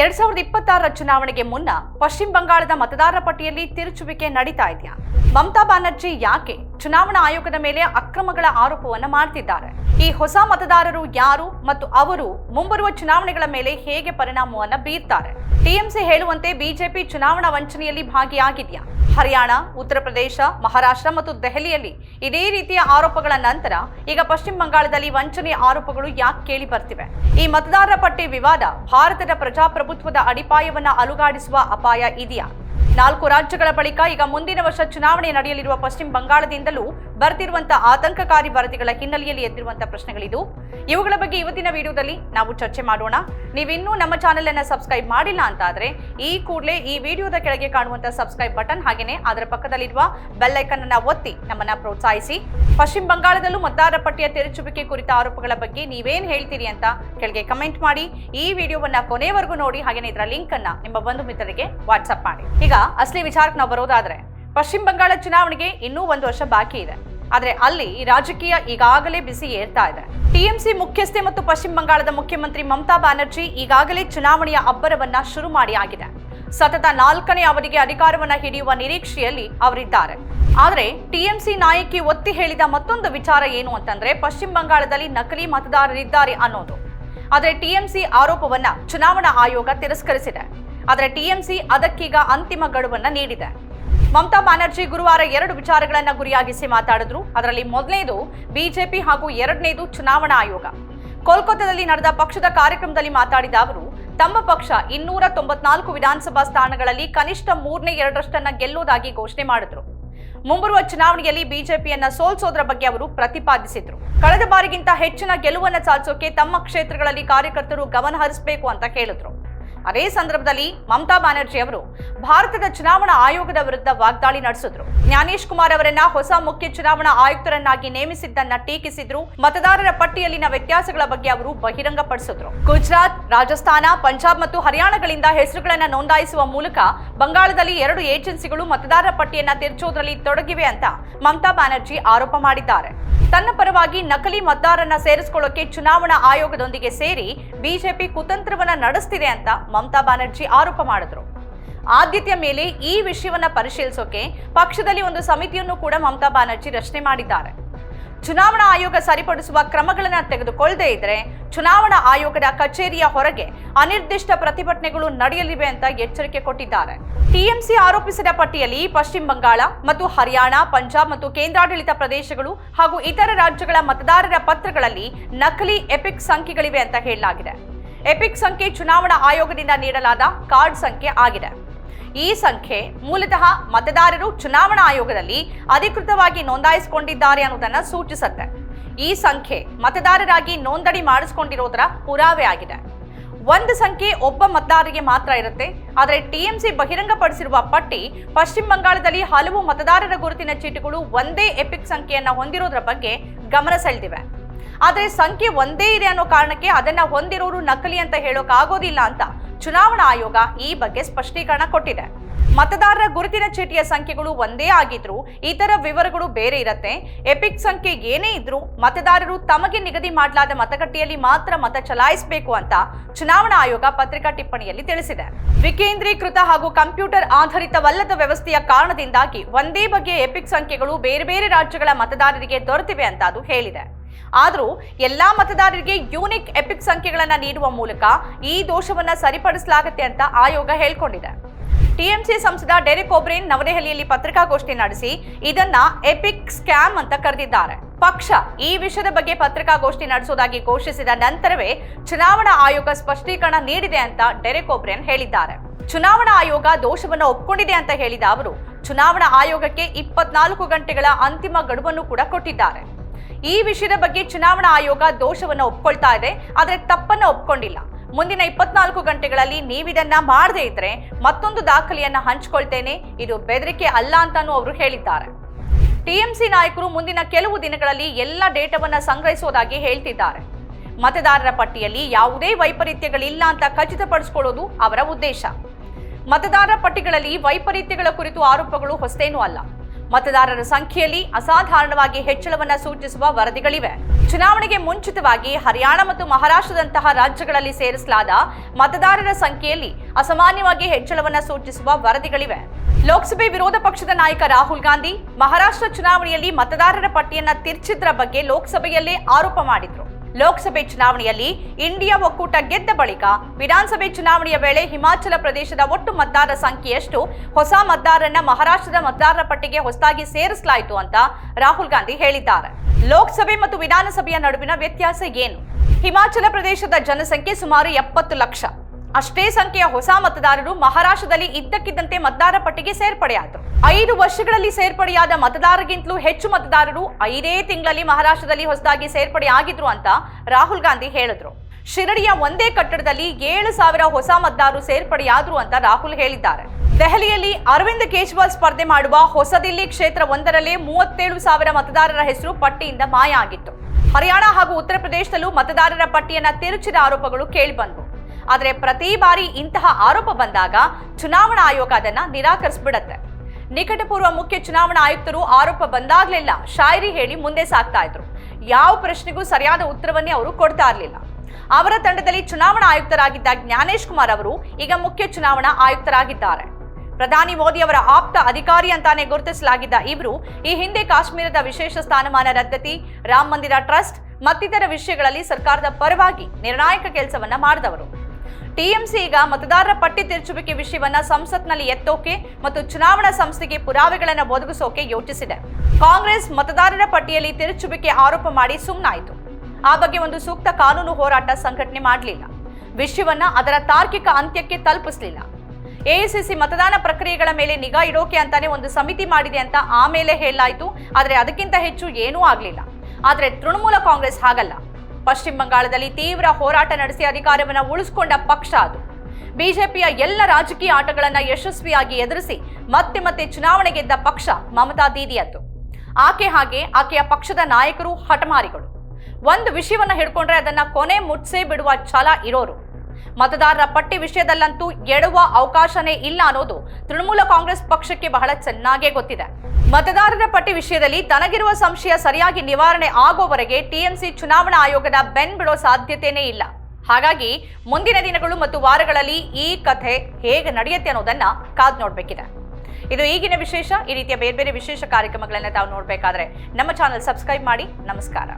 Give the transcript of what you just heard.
ಎರಡ್ ಸಾವಿರದ ಇಪ್ಪತ್ತಾರರ ಚುನಾವಣೆಗೆ ಮುನ್ನ ಪಶ್ಚಿಮ ಬಂಗಾಳದ ಮತದಾರರ ಪಟ್ಟಿಯಲ್ಲಿ ತಿರುಚುವಿಕೆ ನಡೀತಾ ಇದೆಯಾ? ಮಮತಾ ಬ್ಯಾನರ್ಜಿ ಯಾಕೆ ಚುನಾವಣಾ ಆಯೋಗದ ಮೇಲೆ ಅಕ್ರಮಗಳ ಆರೋಪವನ್ನು ಮಾಡ್ತಿದ್ದಾರೆ? ಈ ಹೊಸ ಮತದಾರರು ಯಾರು ಮತ್ತು ಅವರು ಮುಂಬರುವ ಚುನಾವಣೆಗಳ ಮೇಲೆ ಹೇಗೆ ಪರಿಣಾಮವನ್ನು ಬೀರ್ತಾರೆ? ಟಿಎಂಸಿ ಹೇಳುವಂತೆ ಬಿಜೆಪಿ ಚುನಾವಣಾ ವಂಚನೆಯಲ್ಲಿ ಭಾಗಿಯಾಗಿದೆಯಾ? ಹರಿಯಾಣ, ಉತ್ತರ ಪ್ರದೇಶ, ಮಹಾರಾಷ್ಟ್ರ ಮತ್ತು ದೆಹಲಿಯಲ್ಲಿ ಇದೇ ರೀತಿಯ ಆರೋಪಗಳ ನಂತರ ಈಗ ಪಶ್ಚಿಮ ಬಂಗಾಳದಲ್ಲಿ ವಂಚನೆ ಆರೋಪಗಳು ಯಾಕೆ ಕೇಳಿ ಬರ್ತಿವೆ? ಈ ಮತದಾರರ ಪಟ್ಟಿ ವಿವಾದ ಭಾರತದ ಪ್ರಜಾಪ್ರಭುತ್ವದ ಅಡಿಪಾಯವನ್ನ ಅಲುಗಾಡಿಸುವ ಅಪಾಯ ಇದೆಯಾ? ನಾಲ್ಕು ರಾಜ್ಯಗಳ ಬಳಿಕ ಈಗ ಮುಂದಿನ ವರ್ಷ ಚುನಾವಣೆ ನಡೆಯಲಿರುವ ಪಶ್ಚಿಮ ಬಂಗಾಳದಿಂದಲೂ ಬರ್ತಿರುವಂತಹ ಆತಂಕಕಾರಿ ವರದಿಗಳ ಹಿನ್ನೆಲೆಯಲ್ಲಿ ಎದ್ದಿರುವಂತಹ ಪ್ರಶ್ನೆಗಳಿದು. ಇವುಗಳ ಬಗ್ಗೆ ಇವತ್ತಿನ ವಿಡಿಯೋದಲ್ಲಿ ನಾವು ಚರ್ಚೆ ಮಾಡೋಣ. ನೀವಿನ್ನೂ ನಮ್ಮ ಚಾನೆಲ್ ಅನ್ನ ಸಬ್ಸ್ಕ್ರೈಬ್ ಮಾಡಿಲ್ಲ ಅಂತ ಆದ್ರೆ ಈ ಕೂಡಲೇ ಈ ವಿಡಿಯೋದ ಕೆಳಗೆ ಕಾಣುವಂತಹ ಸಬ್ಸ್ಕ್ರೈಬ್ ಬಟನ್ ಹಾಗೇನೆ ಅದರ ಪಕ್ಕದಲ್ಲಿರುವ ಬೆಲ್ ಅನ್ನ ಒತ್ತಿ ನಮ್ಮನ್ನ ಪ್ರೋತ್ಸಾಹಿಸಿ. ಪಶ್ಚಿಮ ಬಂಗಾಳದಲ್ಲೂ ಮತದಾರರ ಪಟ್ಟಿಯ ತೆರಚುವಿಕೆ ಕುರಿತ ಆರೋಪಗಳ ಬಗ್ಗೆ ನೀವೇನ್ ಹೇಳ್ತೀರಿ ಅಂತ ಕೆಳಗೆ ಕಮೆಂಟ್ ಮಾಡಿ. ಈ ವಿಡಿಯೋವನ್ನ ಕೊನೆವರೆಗೂ ನೋಡಿ ಹಾಗೇನೆ ಇದರ ಲಿಂಕ್ ಅನ್ನ ನಿಮ್ಮ ಬಂಧು ಮಿತ್ರರಿಗೆ ವಾಟ್ಸ್ಆಪ್ ಮಾಡಿ. ಈಗ ಅಸಲಿ ವಿಚಾರಕ್ಕೆ ನಾವು ಬರೋದಾದ್ರೆ ಪಶ್ಚಿಮ ಬಂಗಾಳ ಚುನಾವಣೆಗೆ ಇನ್ನೂ ಒಂದು ವರ್ಷ ಬಾಕಿ ಇದೆ. ಆದರೆ ಅಲ್ಲಿ ರಾಜಕೀಯ ಈಗಾಗಲೇ ಬಿಸಿ ಏರ್ತಾ ಇದೆ. ಟಿಎಂಸಿ ಮುಖ್ಯಸ್ಥೆ ಮತ್ತು ಪಶ್ಚಿಮ ಬಂಗಾಳದ ಮುಖ್ಯಮಂತ್ರಿ ಮಮತಾ ಬ್ಯಾನರ್ಜಿ ಈಗಾಗಲೇ ಚುನಾವಣೆಯ ಅಬ್ಬರವನ್ನ ಶುರು ಮಾಡಿ ಆಗಿದೆ. ಸತತ ನಾಲ್ಕನೇ ಅವಧಿಗೆ ಅಧಿಕಾರವನ್ನ ಹಿಡಿಯುವ ನಿರೀಕ್ಷೆಯಲ್ಲಿ ಅವರಿದ್ದಾರೆ. ಆದರೆ ಟಿಎಂಸಿ ನಾಯಕಿ ಒತ್ತಿ ಹೇಳಿದ ಮತ್ತೊಂದು ವಿಚಾರ ಏನು ಅಂತಂದ್ರೆ ಪಶ್ಚಿಮ ಬಂಗಾಳದಲ್ಲಿ ನಕಲಿ ಮತದಾರರಿದ್ದಾರೆ ಅನ್ನೋದು. ಆದರೆ ಟಿಎಂಸಿ ಆರೋಪವನ್ನ ಚುನಾವಣಾ ಆಯೋಗ ತಿರಸ್ಕರಿಸಿದೆ. ಆದರೆ ಟಿಎಂಸಿ ಅದಕ್ಕೀಗ ಅಂತಿಮ ಗಡುವನ್ನ ನೀಡಿದೆ. ಮಮತಾ ಬ್ಯಾನರ್ಜಿ ಗುರುವಾರ ಎರಡು ವಿಚಾರಗಳನ್ನು ಗುರಿಯಾಗಿಸಿ ಮಾತಾಡಿದ್ರು. ಅದರಲ್ಲಿ ಮೊದಲನೇದು, ಬಿಜೆಪಿ ಹಾಗೂ ಎರಡನೇದು ಚುನಾವಣಾ ಆಯೋಗ. ಕೋಲ್ಕತ್ತಾದಲ್ಲಿ ನಡೆದ ಪಕ್ಷದ ಕಾರ್ಯಕ್ರಮದಲ್ಲಿ ಮಾತಾಡಿದ ಅವರು, ತಮ್ಮ ಪಕ್ಷ ಇನ್ನೂರ ತೊಂಬತ್ನಾಲ್ಕು ವಿಧಾನಸಭಾ ಸ್ಥಾನಗಳಲ್ಲಿ ಕನಿಷ್ಠ ಮೂರನೇ ಎರಡರಷ್ಟನ್ನ ಗೆಲ್ಲುವುದಾಗಿ ಘೋಷಣೆ ಮಾಡಿದ್ರು. ಮುಂಬರುವ ಚುನಾವಣೆಯಲ್ಲಿ ಬಿಜೆಪಿಯನ್ನ ಸೋಲ್ಸೋದ್ರ ಬಗ್ಗೆ ಅವರು ಪ್ರತಿಪಾದಿಸಿದ್ರು. ಕಳೆದ ಬಾರಿಗಿಂತ ಹೆಚ್ಚಿನ ಗೆಲುವನ್ನ ಸಾಧಿಸೋಕೆ ತಮ್ಮ ಕ್ಷೇತ್ರಗಳಲ್ಲಿ ಕಾರ್ಯಕರ್ತರು ಗಮನ ಹರಿಸಬೇಕು ಅಂತ ಕೇಳಿದ್ರು. ಅದೇ ಸಂದರ್ಭದಲ್ಲಿ ಮಮತಾ ಬ್ಯಾನರ್ಜಿ ಅವರು ಭಾರತದ ಚುನಾವಣಾ ಆಯೋಗದ ವಿರುದ್ಧ ವಾಗ್ದಾಳಿ ನಡೆಸಿದ್ರು. ಜ್ಞಾನೇಶ್ ಕುಮಾರ್ ಅವರನ್ನ ಹೊಸ ಮುಖ್ಯ ಚುನಾವಣಾ ಆಯುಕ್ತರನ್ನಾಗಿ ನೇಮಿಸಿದ್ದನ್ನ ಟೀಕಿಸಿದ್ರು. ಮತದಾರರ ಪಟ್ಟಿಯಲ್ಲಿನ ವ್ಯತ್ಯಾಸಗಳ ಬಗ್ಗೆ ಅವರು ಬಹಿರಂಗಪಡಿಸಿದ್ರು. ಗುಜರಾತ್, ರಾಜಸ್ಥಾನ, ಪಂಜಾಬ್ ಮತ್ತು ಹರಿಯಾಣಗಳಿಂದ ಹೆಸರುಗಳನ್ನ ನೋಂದಾಯಿಸುವ ಮೂಲಕ ಬಂಗಾಳದಲ್ಲಿ ಎರಡು ಏಜೆನ್ಸಿಗಳು ಮತದಾರರ ಪಟ್ಟಿಯನ್ನ ತಿರುಚೋದ್ರಲ್ಲಿ ತೊಡಗಿವೆ ಅಂತ ಮಮತಾ ಬ್ಯಾನರ್ಜಿ ಆರೋಪ ಮಾಡಿದ್ದಾರೆ. ತನ್ನ ಪರವಾಗಿ ನಕಲಿ ಮತದಾರರನ್ನ ಸೇರಿಸಿಕೊಳ್ಳೋಕೆ ಚುನಾವಣಾ ಆಯೋಗದೊಂದಿಗೆ ಸೇರಿ ಬಿಜೆಪಿ ಕುತಂತ್ರವನ್ನ ನಡೆಸ್ತಿದೆ ಅಂತ ಮಮತಾ ಬ್ಯಾನರ್ಜಿ ಆರೋಪ ಮಾಡಿದ್ರು. ಆದ್ಯತೆಯ ಮೇಲೆ ಈ ವಿಷಯವನ್ನ ಪರಿಶೀಲಿಸೋಕೆ ಪಕ್ಷದಲ್ಲಿ ಒಂದು ಸಮಿತಿಯನ್ನು ಕೂಡ ಮಮತಾ ಬ್ಯಾನರ್ಜಿ ರಚನೆ ಮಾಡಿದ್ದಾರೆ. ಚುನಾವಣಾ ಆಯೋಗ ಸರಿಪಡಿಸುವ ಕ್ರಮಗಳನ್ನು ತೆಗೆದುಕೊಳ್ಳದೇ ಇದ್ರೆ ಚುನಾವಣಾ ಆಯೋಗದ ಕಚೇರಿಯ ಹೊರಗೆ ಅನಿರ್ದಿಷ್ಟ ಪ್ರತಿಭಟನೆಗಳು ನಡೆಯಲಿವೆ ಅಂತ ಎಚ್ಚರಿಕೆ ಕೊಟ್ಟಿದ್ದಾರೆ. ಟಿಎಂಸಿ ಆರೋಪಿಸಿದ ಪಟ್ಟಿಯಲ್ಲಿ ಪಶ್ಚಿಮ ಬಂಗಾಳ ಮತ್ತು ಹರಿಯಾಣ, ಪಂಜಾಬ್ ಮತ್ತು ಕೇಂದ್ರಾಡಳಿತ ಪ್ರದೇಶಗಳು ಹಾಗೂ ಇತರ ರಾಜ್ಯಗಳ ಮತದಾರರ ಪತ್ರಗಳಲ್ಲಿ ನಕಲಿ ಎಪಿಕ್ ಸಂಖ್ಯೆಗಳಿವೆ ಅಂತ ಹೇಳಲಾಗಿದೆ. ಎಪಿಕ್ ಸಂಖ್ಯೆ ಚುನಾವಣಾ ಆಯೋಗದಿಂದ ನೀಡಲಾದ ಕಾರ್ಡ್ ಸಂಖ್ಯೆ ಆಗಿದೆ. ಈ ಸಂಖ್ಯೆ ಮೂಲತಃ ಮತದಾರರು ಚುನಾವಣಾ ಆಯೋಗದಲ್ಲಿ ಅಧಿಕೃತವಾಗಿ ನೋಂದಾಯಿಸಿಕೊಂಡಿದ್ದಾರೆ ಅನ್ನೋದನ್ನ ಸೂಚಿಸುತ್ತೆ. ಈ ಸಂಖ್ಯೆ ಮತದಾರರಾಗಿ ನೋಂದಣಿ ಮಾಡಿಸಿಕೊಂಡಿರೋದರ ಪುರಾವೆ ಆಗಿದೆ. ಒಂದು ಸಂಖ್ಯೆ ಒಬ್ಬ ಮತದಾರರಿಗೆ ಮಾತ್ರ ಇರುತ್ತೆ. ಆದರೆ ಟಿಎಂಸಿ ಬಹಿರಂಗಪಡಿಸಿರುವ ಪಟ್ಟಿ ಪಶ್ಚಿಮ ಬಂಗಾಳದಲ್ಲಿ ಹಲವು ಮತದಾರರ ಗುರುತಿನ ಚೀಟಿಗಳು ಒಂದೇ ಎಪಿಕ್ ಸಂಖ್ಯೆಯನ್ನು ಹೊಂದಿರೋದ್ರ ಬಗ್ಗೆ ಗಮನ ಸೆಳೆದಿವೆ. ಆದರೆ ಸಂಖ್ಯೆ ಒಂದೇ ಇದೆ ಅನ್ನೋ ಕಾರಣಕ್ಕೆ ಅದನ್ನ ಹೊಂದಿರೋರು ನಕಲಿ ಅಂತ ಹೇಳೋಕ್ ಆಗೋದಿಲ್ಲ ಅಂತ ಚುನಾವಣಾ ಆಯೋಗ ಈ ಬಗ್ಗೆ ಸ್ಪಷ್ಟೀಕರಣ ಕೊಟ್ಟಿದೆ. ಮತದಾರರ ಗುರುತಿನ ಚೀಟಿಯ ಸಂಖ್ಯೆಗಳು ಒಂದೇ ಆಗಿದ್ರು ಇತರ ವಿವರಗಳು ಬೇರೆ ಇರತ್ತೆ. ಎಪಿಕ್ ಸಂಖ್ಯೆ ಏನೇ ಇದ್ರೂ ಮತದಾರರು ತಮಗೆ ನಿಗದಿ ಮಾಡಲಾದ ಮತಗಟ್ಟೆಯಲ್ಲಿ ಮಾತ್ರ ಮತ ಚಲಾಯಿಸಬೇಕು ಅಂತ ಚುನಾವಣಾ ಆಯೋಗ ಪತ್ರಿಕಾ ಟಿಪ್ಪಣಿಯಲ್ಲಿ ತಿಳಿಸಿದೆ. ವಿಕೇಂದ್ರೀಕೃತ ಹಾಗೂ ಕಂಪ್ಯೂಟರ್ ಆಧಾರಿತವಲ್ಲದ ವ್ಯವಸ್ಥೆಯ ಕಾರಣದಿಂದಾಗಿ ಒಂದೇ ಬಗೆಯ ಎಪಿಕ್ ಸಂಖ್ಯೆಗಳು ಬೇರೆ ಬೇರೆ ರಾಜ್ಯಗಳ ಮತದಾರರಿಗೆ ದೊರೆತಿವೆ ಅಂತ ಅದು ಹೇಳಿದೆ. ಆದರೂ ಎಲ್ಲಾ ಮತದಾರರಿಗೆ ಯೂನಿಕ್ ಎಪಿಕ್ ಸಂಖ್ಯೆಗಳನ್ನ ನೀಡುವ ಮೂಲಕ ಈ ದೋಷವನ್ನ ಸರಿಪಡಿಸಲಾಗುತ್ತೆ ಅಂತ ಆಯೋಗ ಹೇಳಿಕೊಂಡಿದೆ. ಟಿಎಂಸಿ ಸಂಸದ ಡೆರಿಕ್ ಒಬ್ರೇನ್ ನವದೆಹಲಿಯಲ್ಲಿ ಪತ್ರಿಕಾಗೋಷ್ಠಿ ನಡೆಸಿ ಇದನ್ನ ಎಪಿಕ್ ಸ್ಕ್ಯಾಮ್ ಅಂತ ಕರೆದಿದ್ದಾರೆ. ಪಕ್ಷ ಈ ವಿಷಯದ ಬಗ್ಗೆ ಪತ್ರಿಕಾಗೋಷ್ಠಿ ನಡೆಸುವುದಾಗಿ ಘೋಷಿಸಿದ ನಂತರವೇ ಚುನಾವಣಾ ಆಯೋಗ ಸ್ಪಷ್ಟೀಕರಣ ನೀಡಿದೆ ಅಂತ ಡೆರೆಕ್ ಒಬ್ರೇನ್ ಹೇಳಿದ್ದಾರೆ. ಚುನಾವಣಾ ಆಯೋಗ ದೋಷವನ್ನು ಒಪ್ಕೊಂಡಿದೆ ಅಂತ ಹೇಳಿದ ಅವರು, ಚುನಾವಣಾ ಆಯೋಗಕ್ಕೆ ಇಪ್ಪತ್ನಾಲ್ಕು ಗಂಟೆಗಳ ಅಂತಿಮ ಗಡುವನ್ನು ಕೂಡ ಕೊಟ್ಟಿದ್ದಾರೆ. ಈ ವಿಷಯದ ಬಗ್ಗೆ ಚುನಾವಣಾ ಆಯೋಗ ದೋಷವನ್ನು ಒಪ್ಕೊಳ್ತಾ ಇದೆ, ಆದರೆ ತಪ್ಪನ್ನ ಒಪ್ಕೊಂಡಿಲ್ಲ. ಮುಂದಿನ ಇಪ್ಪತ್ನಾಲ್ಕು ಗಂಟೆಗಳಲ್ಲಿ ನೀವಿದನ್ನ ಮಾಡದೇ ಇದ್ರೆ ಮತ್ತೊಂದು ದಾಖಲೆಯನ್ನ ಹಂಚ್ಕೊಳ್ತೇನೆ, ಇದು ಬೆದರಿಕೆ ಅಲ್ಲ ಅಂತಾನೂ ಅವರು ಹೇಳಿದ್ದಾರೆ. ಟಿಎಂಸಿ ನಾಯಕರು ಮುಂದಿನ ಕೆಲವು ದಿನಗಳಲ್ಲಿ ಎಲ್ಲ ಡೇಟಾವನ್ನ ಸಂಗ್ರಹಿಸೋದಾಗಿ ಹೇಳ್ತಿದ್ದಾರೆ. ಮತದಾರರ ಪಟ್ಟಿಯಲ್ಲಿ ಯಾವುದೇ ವೈಪರೀತ್ಯಗಳಿಲ್ಲ ಅಂತ ಖಚಿತಪಡಿಸಿಕೊಳ್ಳೋದು ಅವರ ಉದ್ದೇಶ. ಮತದಾರರ ಪಟ್ಟಿಗಳಲ್ಲಿ ವೈಪರೀತ್ಯಗಳ ಕುರಿತು ಆರೋಪಗಳು ಹೊಸತೇನೂ ಅಲ್ಲ. ಮತದಾರರ ಸಂಖ್ಯೆಯಲ್ಲಿ ಅಸಾಧಾರಣವಾಗಿ ಹೆಚ್ಚಳವನ್ನ ಸೂಚಿಸುವ ವರದಿಗಳಿವೆ. ಚುನಾವಣೆಗೆ ಮುಂಚಿತವಾಗಿ ಹರಿಯಾಣ ಮತ್ತು ಮಹಾರಾಷ್ಟ್ರದಂತಹ ರಾಜ್ಯಗಳಲ್ಲಿ ಸೇರಿಸಲಾದ ಮತದಾರರ ಸಂಖ್ಯೆಯಲ್ಲಿ ಅಸಾಮಾನ್ಯವಾಗಿ ಹೆಚ್ಚಳವನ್ನ ಸೂಚಿಸುವ ವರದಿಗಳಿವೆ. ಲೋಕಸಭೆ ವಿರೋಧ ಪಕ್ಷದ ನಾಯಕ ರಾಹುಲ್ ಗಾಂಧಿ ಮಹಾರಾಷ್ಟ್ರ ಚುನಾವಣೆಯಲ್ಲಿ ಮತದಾರರ ಪಟ್ಟಿಯನ್ನ ತಿರ್ಚಿದ್ರ ಬಗ್ಗೆ ಲೋಕಸಭೆಯಲ್ಲೇ ಆರೋಪ ಮಾಡಿದ್ರು. ಲೋಕಸಭೆ ಚುನಾವಣೆಯಲ್ಲಿ ಇಂಡಿಯಾ ಒಕ್ಕೂಟ ಗೆದ್ದ ಬಳಿಕ ವಿಧಾನಸಭೆ ಚುನಾವಣೆಯ ವೇಳೆ ಹಿಮಾಚಲ ಪ್ರದೇಶದ ಒಟ್ಟು ಮತದಾರರ ಸಂಖ್ಯೆಯಷ್ಟು ಹೊಸ ಮತದಾರರನ್ನ ಮಹಾರಾಷ್ಟ್ರದ ಮತದಾರರ ಪಟ್ಟಿಗೆ ಹೊಸದಾಗಿ ಸೇರಿಸಲಾಯಿತು ಅಂತ ರಾಹುಲ್ ಗಾಂಧಿ ಹೇಳಿದ್ದಾರೆ. ಲೋಕಸಭೆ ಮತ್ತು ವಿಧಾನಸಭೆಯ ನಡುವಿನ ವ್ಯತ್ಯಾಸ ಏನು? ಹಿಮಾಚಲ ಪ್ರದೇಶದ ಜನಸಂಖ್ಯೆ ಸುಮಾರು ಎಪ್ಪತ್ತು ಲಕ್ಷ. ಅಷ್ಟೇ ಸಂಖ್ಯೆಯ ಹೊಸ ಮತದಾರರು ಮಹಾರಾಷ್ಟ್ರದಲ್ಲಿ ಇದ್ದಕ್ಕಿದ್ದಂತೆ ಮತದಾರ ಪಟ್ಟಿಗೆ ಸೇರ್ಪಡೆಯಾದರು. ಐದು ವರ್ಷಗಳಲ್ಲಿ ಸೇರ್ಪಡೆಯಾದ ಮತದಾರರಿಗಿಂತಲೂ ಹೆಚ್ಚು ಮತದಾರರು ಐದೇ ತಿಂಗಳಲ್ಲಿ ಮಹಾರಾಷ್ಟ್ರದಲ್ಲಿ ಹೊಸದಾಗಿ ಸೇರ್ಪಡೆ ಆಗಿದ್ರು ಅಂತ ರಾಹುಲ್ ಗಾಂಧಿ ಹೇಳಿದ್ರು. ಶಿರಡಿಯ ಒಂದೇ ಕಟ್ಟಡದಲ್ಲಿ ಏಳು ಸಾವಿರ ಹೊಸ ಮತದಾರರು ಸೇರ್ಪಡೆಯಾದ್ರು ಅಂತ ರಾಹುಲ್ ಹೇಳಿದ್ದಾರೆ. ದೆಹಲಿಯಲ್ಲಿ ಅರವಿಂದ್ ಕೇಜ್ರಿವಾಲ್ ಸ್ಪರ್ಧೆ ಮಾಡುವ ಹೊಸದಿಲ್ಲಿ ಕ್ಷೇತ್ರ ಒಂದರಲ್ಲೇ ಮೂವತ್ತೇಳು ಸಾವಿರ ಮತದಾರರ ಹೆಸರು ಪಟ್ಟಿಯಿಂದ ಮಾಯ ಆಗಿತ್ತು. ಹರಿಯಾಣ ಹಾಗೂ ಉತ್ತರ ಪ್ರದೇಶದಲ್ಲೂ ಮತದಾರರ ಪಟ್ಟಿಯನ್ನ ತಿರುಚಿದ ಆರೋಪಗಳು ಕೇಳಿಬಂದವು ಆದರೆ ಪ್ರತಿ ಬಾರಿ ಇಂತಹ ಆರೋಪ ಬಂದಾಗ ಚುನಾವಣಾ ಆಯೋಗ ಅದನ್ನ ನಿರಾಕರಿಸ್ಬಿಡತ್ತೆ. ನಿಕಟಪೂರ್ವ ಮುಖ್ಯ ಚುನಾವಣಾ ಆಯುಕ್ತರು ಆರೋಪ ಬಂದಾಗ್ಲಿಲ್ಲ. ಶಾಯರಿ ಹೇಳಿ ಮುಂದೆ ಸಾಗ್ತಾ ಇದ್ರು. ಯಾವ ಪ್ರಶ್ನೆಗೂ ಸರಿಯಾದ ಉತ್ತರವನ್ನೇ ಅವರು ಕೊಡ್ತಾ ಇರಲಿಲ್ಲ. ಅವರ ತಂಡದಲ್ಲಿ ಚುನಾವಣಾ ಆಯುಕ್ತರಾಗಿದ್ದ ಜ್ಞಾನೇಶ್ ಕುಮಾರ್ ಅವರು ಈಗ ಮುಖ್ಯ ಚುನಾವಣಾ ಆಯುಕ್ತರಾಗಿದ್ದಾರೆ. ಪ್ರಧಾನಿ ಮೋದಿ ಅವರ ಆಪ್ತ ಅಧಿಕಾರಿ ಅಂತಾನೆ ಗುರುತಿಸಲಾಗಿದ್ದ ಇವರು ಈ ಹಿಂದೆ ಕಾಶ್ಮೀರದ ವಿಶೇಷ ಸ್ಥಾನಮಾನ ರದ್ದತಿ, ರಾಮ ಮಂದಿರ ಟ್ರಸ್ಟ್ ಮತ್ತಿತರ ವಿಷಯಗಳಲ್ಲಿ ಸರ್ಕಾರದ ಪರವಾಗಿ ನಿರ್ಣಾಯಕ ಕೆಲಸವನ್ನ ಮಾಡಿದವರು. ಟಿಎಂಸಿ ಈಗ ಮತದಾರರ ಪಟ್ಟಿ ತಿರುಚುವಿಕೆ ವಿಷಯವನ್ನ ಸಂಸತ್ನಲ್ಲಿ ಎತ್ತೋಕೆ ಮತ್ತು ಚುನಾವಣಾ ಸಂಸ್ಥೆಗೆ ಪುರಾವೆಗಳನ್ನು ಒದಗಿಸೋಕೆ ಯೋಚಿಸಿದೆ. ಕಾಂಗ್ರೆಸ್ ಮತದಾರರ ಪಟ್ಟಿಯಲ್ಲಿ ತಿರುಚುವಿಕೆ ಆರೋಪ ಮಾಡಿ ಸುಮ್ಮನಾಯಿತು ಆ ಬಗ್ಗೆ ಒಂದು ಸೂಕ್ತ ಕಾನೂನು ಹೋರಾಟ ಸಂಘಟನೆ ಮಾಡಲಿಲ್ಲ. ವಿಷಯವನ್ನ ಅದರ ತಾರ್ಕಿಕ ಅಂತ್ಯಕ್ಕೆ ತಲುಪಿಸಲಿಲ್ಲ. ಎಐಸಿಸಿ ಮತದಾನ ಪ್ರಕ್ರಿಯೆಗಳ ಮೇಲೆ ನಿಗಾ ಇಡೋಕೆ ಅಂತಾನೆ ಒಂದು ಸಮಿತಿ ಮಾಡಿದೆ ಅಂತ ಆಮೇಲೆ ಹೇಳಲಾಯಿತು. ಆದರೆ ಅದಕ್ಕಿಂತ ಹೆಚ್ಚು ಏನೂ ಆಗಲಿಲ್ಲ. ಆದರೆ ತೃಣಮೂಲ ಕಾಂಗ್ರೆಸ್ ಹಾಗಲ್ಲ. ಪಶ್ಚಿಮ ಬಂಗಾಳದಲ್ಲಿ ತೀವ್ರ ಹೋರಾಟ ನಡೆಸಿ ಅಧಿಕಾರವನ್ನು ಉಳಿಸಿಕೊಂಡ ಪಕ್ಷ ಅದು. ಬಿಜೆಪಿಯ ಎಲ್ಲ ರಾಜಕೀಯ ಆಟಗಳನ್ನು ಯಶಸ್ವಿಯಾಗಿ ಎದುರಿಸಿ ಮತ್ತೆ ಮತ್ತೆ ಚುನಾವಣೆ ಗೆದ್ದ ಪಕ್ಷ ಮಮತಾ ದೀದಿಯದ್ದು. ಆಕೆ ಹಾಗೆ ಆಕೆಯ ಪಕ್ಷದ ನಾಯಕರು ಹಠಮಾರಿಗಳು. ಒಂದು ವಿಷಯವನ್ನ ಹಿಡ್ಕೊಂಡ್ರೆ ಅದನ್ನ ಕೊನೆ ಮುಟ್ಸೇ ಬಿಡುವ ಛಲ ಇರೋರು. ಮತದಾರರ ಪಟ್ಟಿ ವಿಷಯದಲ್ಲಂತೂ ಎಡುವ ಅವಕಾಶನೇ ಇಲ್ಲ ಅನ್ನೋದು ತೃಣಮೂಲ ಕಾಂಗ್ರೆಸ್ ಪಕ್ಷಕ್ಕೆ ಬಹಳ ಚೆನ್ನಾಗೇ ಗೊತ್ತಿದೆ. ಮತದಾರರ ಪಟ್ಟಿ ವಿಷಯದಲ್ಲಿ ತನಗಿರುವ ಸಂಶಯ ಸರಿಯಾಗಿ ನಿವಾರಣೆ ಆಗೋವರೆಗೆ ಟಿಎಂಸಿ ಚುನಾವಣಾ ಆಯೋಗದ ಬೆನ್ ಬಿಡೋ ಸಾಧ್ಯತೆಯೇ ಇಲ್ಲ. ಹಾಗಾಗಿ ಮುಂದಿನ ದಿನಗಳು ಮತ್ತು ವಾರಗಳಲ್ಲಿ ಈ ಕಥೆ ಹೇಗೆ ನಡೆಯುತ್ತೆ ಅನ್ನೋದನ್ನ ಕಾದ್ ನೋಡಬೇಕಿದೆ. ಇದು ಈಗಿನ ವಿಶೇಷ, ಈ ರೀತಿಯ ಬೇರೆ ಬೇರೆ ವಿಶೇಷ ಕಾರ್ಯಕ್ರಮಗಳನ್ನ ತಾವು ನೋಡಬೇಕಾದ್ರೆ ನಮ್ಮ ಚಾನಲ್ ಸಬ್ಸ್ಕ್ರೈಬ್ ಮಾಡಿ, ನಮಸ್ಕಾರ.